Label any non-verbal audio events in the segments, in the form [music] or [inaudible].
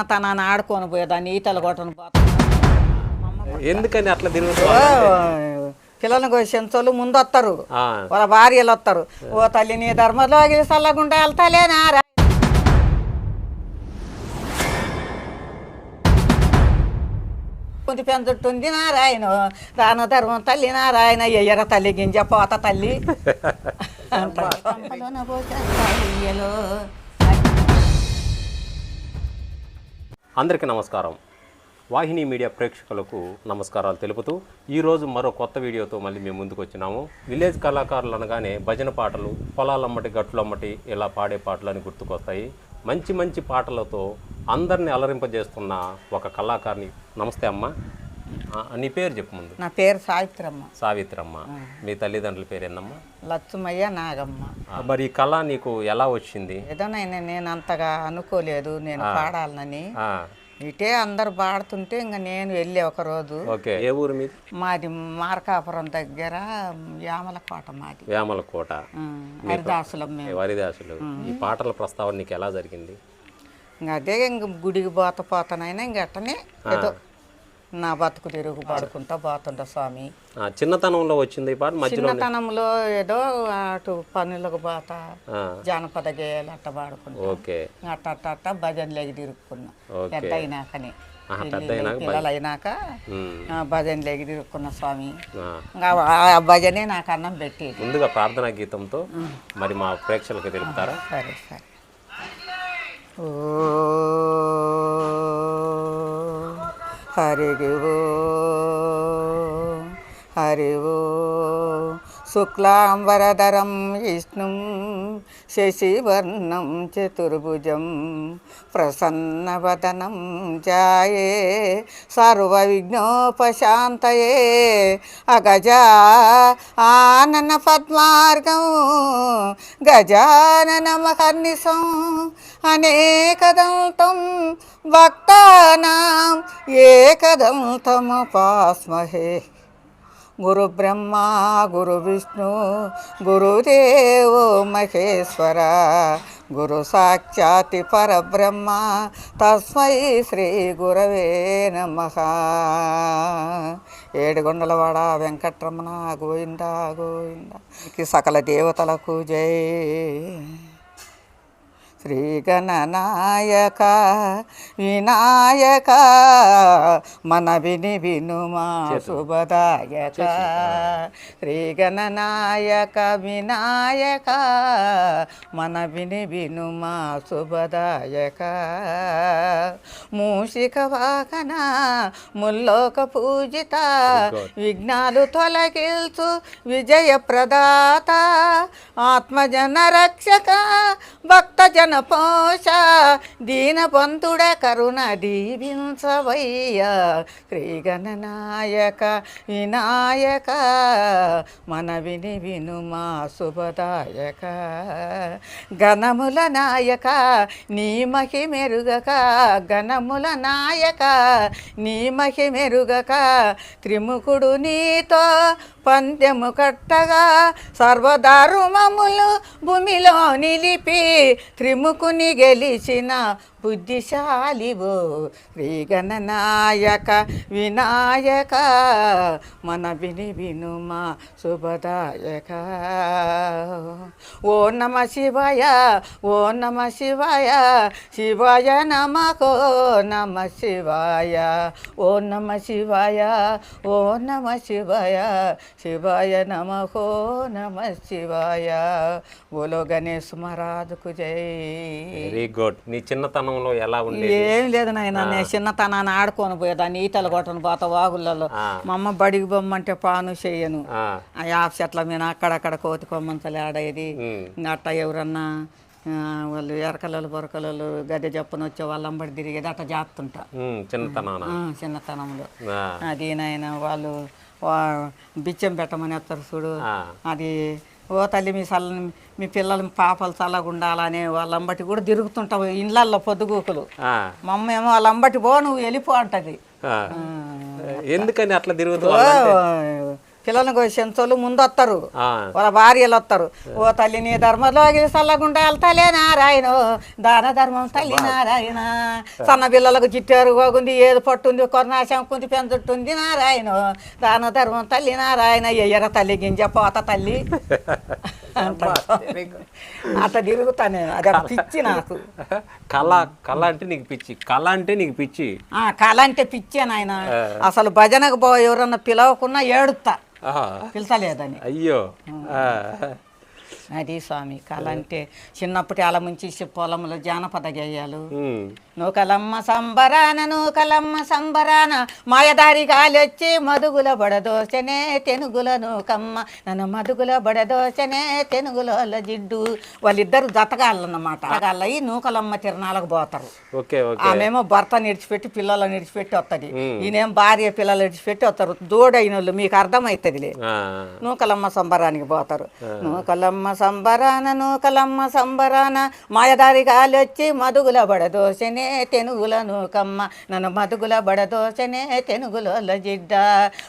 చిన్నతనాన్ని ఆడుకొని పోయేదాన్ని ఈతలు కొట్టను పోతా ఎందుకని అట్లా తిరుగుతూ పిల్లలను కోసేంతోళ్ళు ముందు వస్తారు ఆ, వాళ్ళ భార్యలు వస్తారు ఓ తల్లి నీ ధర్మలో సల్లగుండా వెళ్తాలేనా రా కుంటి పెంచుట్టుంది నారాయణ రాన ధర్మం తల్లి నారాయణ ఎయ్యర తల్లి గింజ పోత తల్లి. [laughs] అందరికీ నమస్కారం. వాహిని మీడియా ప్రేక్షకులకు నమస్కారాలు తెలుపుతూ ఈరోజు మరో కొత్త వీడియోతో మళ్ళీ మేము ముందుకు వచ్చినాము. విలేజ్ కళాకారులు అనగానే భజన పాటలు పొలాలమ్మటి గట్లమ్మటి ఇలా పాడే పాటలు అని గుర్తుకొస్తాయి. మంచి మంచి పాటలతో అందరిని అలరింపజేస్తున్న ఒక కళాకారిని నమస్తే అమ్మ. నీ పేరు చెప్పు ముందు. నా పేరు సావిత్రమ్మ. సావిత్రమ్మ. మీ తల్లిదండ్రుల పేరు ఏందమ్మా? లచ్చమయ్య నాగమ్మ. మరి ఈ కళ నీకు ఎలా వచ్చింది? ఏదో నేను నేను అంతగా అనుకోలేదు నేను పాడాలనని. ఆ, ఇటే అందరు పాడుతుంటే ఇంకా నేను వెళ్ళి ఒకరోజు ఓకే. ఏ ఊరు మీది? మాది మార్కాపురం దగ్గర యామలకోట మాది. వేమలకోట ఉమ్, హరిదాసులం మేము. వరిదాసులు ఈ పాటల ప్రస్తావన నీకు ఎలా జరిగింది? ఇంకా అదే ఇంక గుడికి పోత పోతానైనా ఇంక అట్టనే ఏదో నా బతుకు తిరుగు పడుకుంటా పోతుంటా స్వామి. ఆ, చిన్నతనంలో వచ్చింది పాట చిన్నతనంలో ఏదో అటు పనులకు పోత ఆ, జానపద గేయాలు అట్ట పాడుకుంటా. ఓకే. అట్ట అట్ట అట్ట భజనలోకి తిరుక్కున్నా. ఓకే. పెద్ద అయినాకనే ఆహా, పెద్ద పెళ్ళిళ్ళు, అయినాక పిల్లలు అయినాక ఉమ్, ఆ, భజనలోకి తిరుక్కున్న స్వామి. ఆ. భజనే నాకు అన్నం పెట్టేది. ముందుగా ప్రార్థనా గీతంతో మరి మా ప్రేక్షకులకు తెలుపుతారా? సరే సరే. ఓ హరి ఓ హరి ఓ శుక్లాంబరధరం విష్ణుం శశివర్ణం చతుర్భుజం ప్రసన్నవదనం జాయే సర్వవిఘ్నోపశాంతయే అగజా ఆనన పద్మార్గం గజానన మహర్నిశం అనేకదంతం భక్తానాం ఏకదంతముపాస్మహే గురు బ్రహ్మ గురు విష్ణు గురుదేవో మహేశ్వర గురు సాక్షాతి పరబ్రహ్మ తస్మై శ్రీ గురవే నమ. ఏడుగొండలవాడ వెంకట్రమణ గోవింద గోవింద. సకల దేవతలకు జై. శ్రీ గణనాయక వినాయక మన విని వినుమా శుభదాయక. శ్రీ గణనాయక వినాయక మన విని వినుమా శుభదాయక. మూషిక వాహన ముల్లోక పూజిత విఘ్నాలు తొలగిల్చు విజయ ప్రదాత ఆత్మజన రక్షక భక్త జన పోష దీనబంధుడ కరుణ దీవించవయ్య. శ్రీగణనాయక వినాయక మన విని వినుమా శుభదాయక. గణముల నాయక నీ మహి మెరుగక గణముల నాయక నీ మహి మెరుగక త్రిముఖుడు నీతో పందెము కట్టగా సర్వదారుమములు భూమిలో నిలిపి త్రిముకుని గెలిచిన బుద్ధిశాలివో శ్రీగణనాయక వినాయక. మన విని వినుమా శుభదాయక. ఓ నమ శివాయ ఓ నమ శివాయ శివాయ నమకో నమ శివాయ ఓ నమ శివాయ ఓ నమ శివాయ శివాయ నమకో నమ శివాయ. బోలో గణేష్ మహారాజుకు జై. వెరీ గుడ్ నీ చిన్నతనంలో ఎలా ఉండేది? ఏం లేదు నాయన నేను చిన్నతనాన్ని ఆడుకొని పోయేదాన్ని ఈతలు కొట్టను పోత వాగులలో. మా అమ్మ బడికి బొమ్మంటే పాను చేయను ఆ, యాప్ చెట్ల మీద అక్కడక్కడ కోతి కొమ్మంతలు ఆడేది. అట్ట ఎవరన్నా వాళ్ళు ఎరకలలు బొరకలలు గద్దె చెప్పని వచ్చే వాళ్ళ అంబడి తిరిగేది అట్ట చిన్నతనాన. ఆ, చిన్నతనంలో. అది నాయన వాళ్ళు బిచ్చం పెట్టమని వస్తారు చూడు. అది ఓ తల్లి మీ చల్ల మీ పిల్లలు పాపలు చల్లగా ఉండాలని వాళ్ళ అంబటి కూడా తిరుగుతుంటావు ఇండ్లల్లో పొద్దుగూకులు. మా అమ్మ ఏమో వాళ్ళ అంబటి పో నువ్వు వెళ్ళిపో అంటది. ఎందుకని అట్లా తిరుగుతూ ఓ, పిల్లల్ని కోసేంచోళ్ళు ముందు వస్తారు వాళ్ళ భార్యలు వస్తారు ఓ తల్లి నీ ధర్మలోకి సల్లగుండా తలే నారాయణ దాన ధర్మం తల్లి నారాయణ. సన్న పిల్లలకు చిట్టారు పోగుంది ఏది పట్టుంది కొరనాశం కుంది పెంచుతుంది నారాయణ. దాన ధర్మం తల్లి నారాయణ ఎయ్యర తల్లి గింజ పోత తల్లి. [laughs] అట్ట తిరుగుతా నేను అది పిచ్చి నాకు. కళ కళ అంటే నీకు పిచ్చి. కళ అంటే నీకు పిచ్చి. ఆ కళ అంటే పిచ్చే నాయన. అసలు భజనకు పో ఎవరన్నా పిలవకున్నా ఏడుస్తా ఆహా. పిలిచలేదని అయ్యో. అది స్వామి కళ అంటే చిన్నప్పటి అల ముంచి పొలంలో జానపద గేయాలు. నూకలమ్మ సంబరాన నూకలమ్మ సంబరాన మాయదారి గాలొచ్చి మదుగుల బడదోచనే తెనుగుల నూకమ్మ. నన్ను మదుగుల బడదోచనే తెనుగుల జిడ్డు. వాళ్ళిద్దరు జతగాళ్ళన్నమాట. అయ్యి నూకలమ్మ తిరణాలకు పోతారు. ఆమెమో భర్త నిడిచిపెట్టి పిల్లలను నిడిచిపెట్టి వస్తుంది ఈయనేం భార్య పిల్లలు నిడిచిపెట్టి వస్తారు దూడైన వాళ్ళు మీకు అర్థమవుతుందిలే ఆ. నూకలమ్మ సంబరానికి పోతారు. నూకలమ్మ సంబరాన నూకలమ్మ సంబరాన మాయదారి గాలొచ్చి మదుగుల బడదోసనే తెనుగుల నూకమ్మ నన్ను మదుగుల బడదోసనే తెనుగుల జిడ్డ.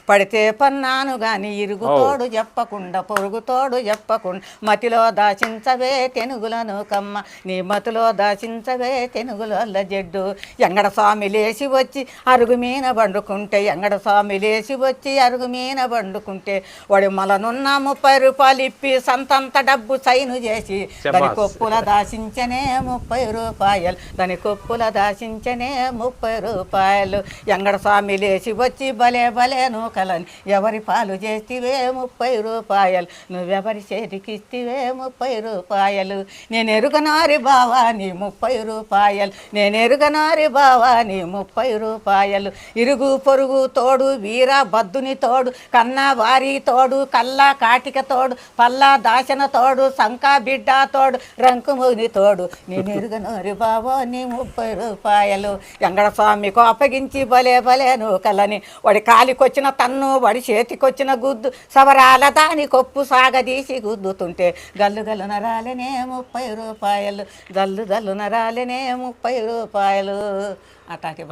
పడితే పన్నాను గాని ఇరుగుతోడు చెప్పకుండా పొరుగుతోడు చెప్పకుండా మతిలో దాచించవే తెనుగుల నూకమ్మ నీ మతిలో దాచించవే తెనుగుల జడ్డు. ఎంగడ స్వామి లేచి వచ్చి అరుగు మీన పండుకుంటే ఎంగడ స్వామి లేచి వచ్చి అరుగు మీన పండుకుంటే వాడి మలనున్న ముప్పై రూపాయలు ఇప్పి సంతంత డబ్బు సైను చేసి. దాని. కొప్పుల దాచించనే ముప్పై రూపాయలు. దాని కొప్పుల దాచించనే ముప్పై రూపాయలు. ఎంగడ స్వామి లేచి వచ్చి భలే భలే నూకలని. ఎవరి పాలు చేతివే ముప్పై రూపాయలు. నువ్వెవరి చేతికిస్తివే ముప్పై రూపాయలు. నేను ఎరుగనారి బావా నీ ముప్పై రూపాయలు. నేను ఎరుగనారి బావా నీ ముప్పై రూపాయలు. ఇరుగు పొరుగు తోడు వీర బద్దుని తోడు కన్నా వారి తోడు కల్లా కాటిక తోడు పల్లా దాచన తోడు సంకా బిడ్డ తోడు రంకుముని తోడు. నేను ఎరుగనోరి బాబో నీ ముప్పై రూపాయలు. ఎంగడ స్వామికి అప్పగించి భలే భలే నూకలని. వాడి కాలికొచ్చిన తన్ను వాడి చేతికొచ్చిన గుద్దు. సవరాల దాని కొప్పు సాగదీసి గుద్దుతుంటే గల్లు గల్లు నరాలనే ముప్పై రూపాయలు. గల్లు గల్లు నరాలనే ముప్పై రూపాయలు.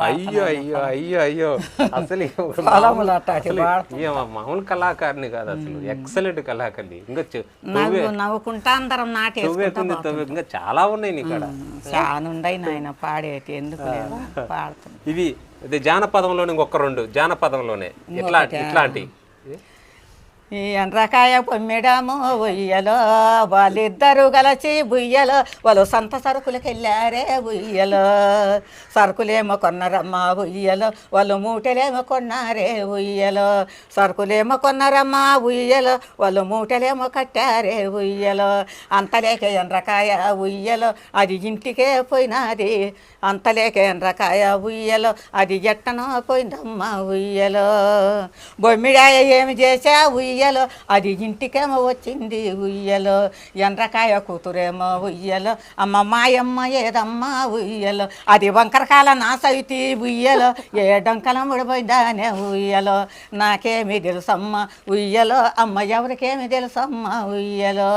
అయ్యో అయ్యో అయ్యో అయ్యో. అసలు [laughs] మామూలు కళాకారిని కాదు అసలు. ఎక్సలెంట్ కళాకారిని. ఇంకా నవ్వుకుంటా అందరం తవ్వే ఇంకా చాలా ఉన్నాయి నీ కాడ. చానుండయి నాయన పాడేటి ఎందుకు పాడుతుంది ఇవి ఇది జానపదంలోనే ఇంకొక రెండు. జానపదంలోనే. ఇట్లా ఇట్లాంటి. ఈ ఎండ్రకాయ పొమ్మిడము ఉయ్యలో వాళ్ళిద్దరు గలచి బుయ్యలో వాళ్ళు సంత సరుకులకు వెళ్ళారే ఉయ్యలో. సరుకులేమో కొన్నారమ్మా ఉయ్యలో వాళ్ళు మూటలేమో కొన్నారే ఉయ్యలో. సరుకులేమో కొన్నారమ్మా ఉయ్యలో వాళ్ళు మూటలేమో కట్టారే ఉయ్యలో. అంతలేక ఎండ్రకాయ ఉయ్యలో అది ఇంటికే పోయినది. అంతలేక ఎండ్రకాయ ఉయ్యలో అది ఎట్టనో పోయిందమ్మా ఉయ్యలో. బొమ్మిడాయ ఏమి చేసా ఉయ్యలో అది ఇంటికేమో వచ్చింది ఉయ్యలో ఎండ్రకాయ కూతురేమో ఉయ్యలో అమ్మ మాయమ్మ ఏదమ్మా ఉయ్యలో అది వంకరకాల నా సైతి ఉయ్యలో ఏ డొంకల ముడిపోయిందానే ఉయ్యలో నాకేమి తెలుసమ్మ ఉయ్యలో అమ్మ ఎవరికేమి తెలుసమ్మ ఉయ్యలో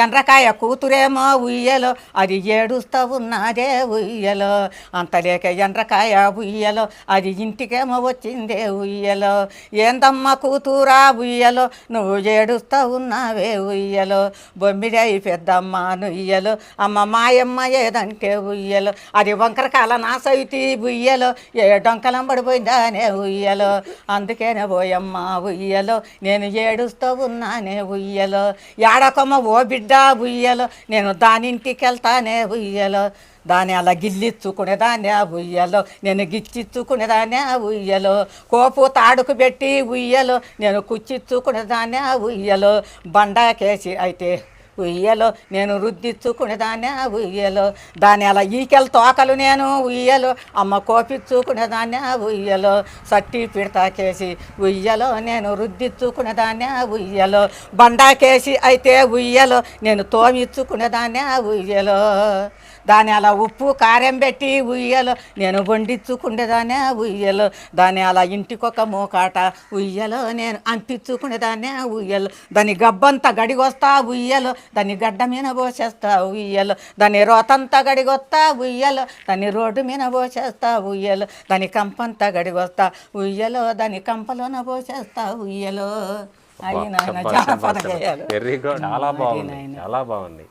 ఎండ్రకాయ కూతురేమో ఉయ్యలో అది ఏడుస్తూ ఉన్నదే ఉయ్యలో అంతలేక ఎండ్రకాయ ఉయ్యలో అది ఇంటికేమో వచ్చిందే ఉయ్యలో ఏందమ్మ కూతురా ఉయ్యలో నువ్వు ఏడుస్తా ఉన్నావే ఉయ్యలో. బొమ్మిడాయి పెద్దమ్మ నుయ్యలో. అమ్మ మాయమ్మ ఏదంటే ఉయ్యలో. అది వంకరకాల నా సైతి ఉయ్యలో. ఏ డొంకలం పడిపోయిందానే ఉయ్యలో. అందుకేనే పోయమ్మ ఉయ్యలో. నేను ఏడుస్తూ ఉన్నానే ఉయ్యలో. ఏడకొమ్మ ఓ బిడ్డ ఉయ్యలో. నేను దానింటికి వెళ్తానే ఉయ్యలో. దాన్ని అలా గిల్లిచ్చుకునేదాన్ని ఆ ఉయ్యలో. నేను గిచ్చిచ్చుకునేదాన్ని ఆ ఉయ్యలో. కోపు తాడుకు పెట్టి ఉయ్యలో. నేను కుచ్చిచ్చుకునేదాన్ని ఆ ఉయ్యలో. బండాకేసి అయితే ఉయ్యలో. నేను రుద్దిచ్చుకునేదాన్ని ఆ ఉయ్యలో. దాని అలా ఈకెల తోకలు నేను ఉయ్యలో. అమ్మ కోపించుకునేదాన్ని ఆ ఉయ్యలో. సట్టి పిడతాకేసి ఉయ్యలో. నేను రుద్దిచ్చుకునేదాన్ని ఆ ఉయ్యలో. బండాకేసి అయితే ఉయ్యలో. నేను తోమిచ్చుకునేదాన్ని ఆ ఉయ్యలో. దాని అలా ఉప్పు కారం పెట్టి ఉయ్యలో. నేను వండించుకునేదాన్ని ఆ ఉయ్యలో. దాన్ని అలా ఇంటికొక మూకాట ఉయ్యలో. నేను అంటించుకునేదాన్ని ఆ ఉయ్యలో. దాని గబ్బంతా గడిగొస్తా ఉయ్యలో. దాన్ని గడ్డ మీద పోసేస్తా ఉయ్యలో. దాన్ని రోతంతా గడిగొస్తా ఉయ్యలో. దాన్ని రోడ్డు మీద పోసేస్తా ఉయ్యలో. దాని కంపంతా గడిగొస్తా ఉయ్యలో. దాని కంపలోన పోసేస్తా ఉయ్యలో. వెరీ గుడ్ చాలా బాగుంది. చాలా బాగుంది.